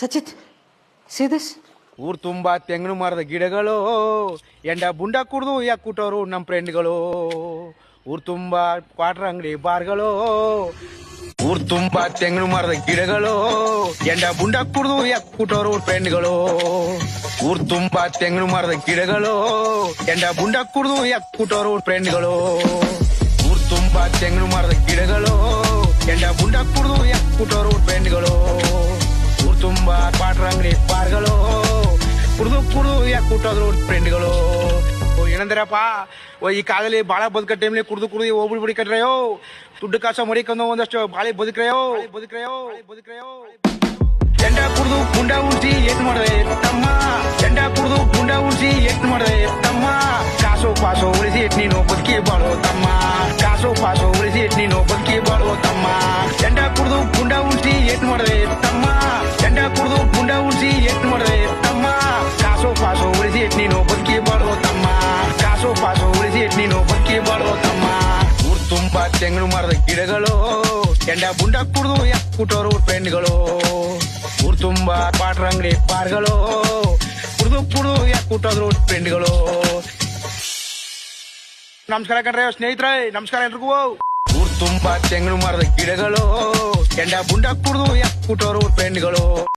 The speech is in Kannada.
ಸಚಿತ್ ಸೀದಸ್ ದಿಸ್ ಊರ್ ತುಂಬಾ ತೆಂಗಿನ ಮರದ ಗಿಡಗಳು. ಎಂಡ ಬುಂಡ ಕುಡ್ದು ಯಾಕುಟ್ಟೋರು ನಮ್ಮ ಫ್ರೆಂಡ್ಗಳು ಊರ್ ತುಂಬಾ ಕ್ವಾಟ್ರ್ ಅಂಗಡಿ ಬಾರ್ಗಳು. ಊರ್ ತುಂಬಾ ತೆಂಗಿನ ಮರದ ಗಿಡಗಳು. ಎಂಡ ಬುಂಡ ಕುಡ್ದು ಯಾಕುಟ್ಟೋರು ಫ್ರೆಂಡ್ಗಳು ಊರ್ ತುಂಬಾ ತೆಂಗಿನ ಮರದ ಗಿಡಗಳು. ಎಂಡ ಬುಂಡ ಕುಡ್ದು ಯಾಕುಟ್ಟೋರು ಫ್ರೆಂಡ್ಗಳು ಊರ್ ತುಂಬಾ ತೆಂಗಿನ ಮರದ ಗಿಡಗಳು. ಎಂಡ ಬುಂಡ ಕುಡ್ದು ಯಾಕೆ ಫ್ರೆಂಡ್ಗಳು ಊರ್ ತುಂಬಾ ಕ್ವಾಟ್ರ್ ಅಂಗಡಿ ಬಾರ್ಗಳು ಕುಡ್ದು ಕುಡ್ದು ಯಾಕೆ ಕೂಟೋದ್ರು ಫ್ರೆಂಡ್ಗಳು ಏನಂದ್ರಪ್ಪ? ಓ, ಈ ಕಾಲದಲ್ಲಿ ಬಾಳ ಬದುಕ ಟೈಮ್ಲಿ ಕುಡ್ದು ಕುಡ್ದು ಹೋಗ್ಬಿಡ್ಬಿಡಿ ಕಟ್ರೆಯೋ ದುಡ್ಡು ಕಾಸ ಮರಿಕೊಂಡು ಒಂದಷ್ಟು ಬಾಳಿ ಬದುಕ್ರೆಯೋ ಬದುಕ್ರೆಯೋ ಬದುಕ್ರೆಯೋ ಚಂಡ ಕುಡ್ದು ಗುಂಡ ಉಳಿಸಿ ಏನ್ ಮಾಡಿದೆ ತಮ್ಮ. ಚಂಡ ಕುಡ್ದು ಗುಂಡ ಉಳಿಸಿ ಏನ್ ಮಾಡಿದೆ ತಮ್ಮ. ಕಾಸು ಪಾಸು ಉಳಿಸಿ ನೀನು ಬದುಕಿ ಬಾಳು, ತಮ್ಮ. ತೆಂಗಿನ ಮರದ ಗಿಡಗಳು ಎಂಡ ಬುಂಡ ಕುಡ್ದು ಯಾಕೆ ಪೆಂಡ್ಗಳು ಊರ್ ತುಂಬಾ ಪಾಟ್ರ ಅಂಗಡಿ ಪಾರ್ಗಳು, ಕುಡ್ದು ಕುಡ್ದು ಯಾಕೆ ಪೆಂಡ್ಗಳು ನಮಸ್ಕಾರ ಕಣ್ರೆ, ಸ್ನೇಹಿತರೆ, ನಮಸ್ಕಾರ ಎಲ್ರಿಗೂ. ಊರ್ ತುಂಬಾ ತೆಂಗಿನ ಮರದ ಗಿಡಗಳು ಎಂಡ ಬುಂಡ ಕುಡ್ದು ಯಾಕೆ ಕುಟ್ಟೋರು ಫ್ರೆಂಡ್ಗಳು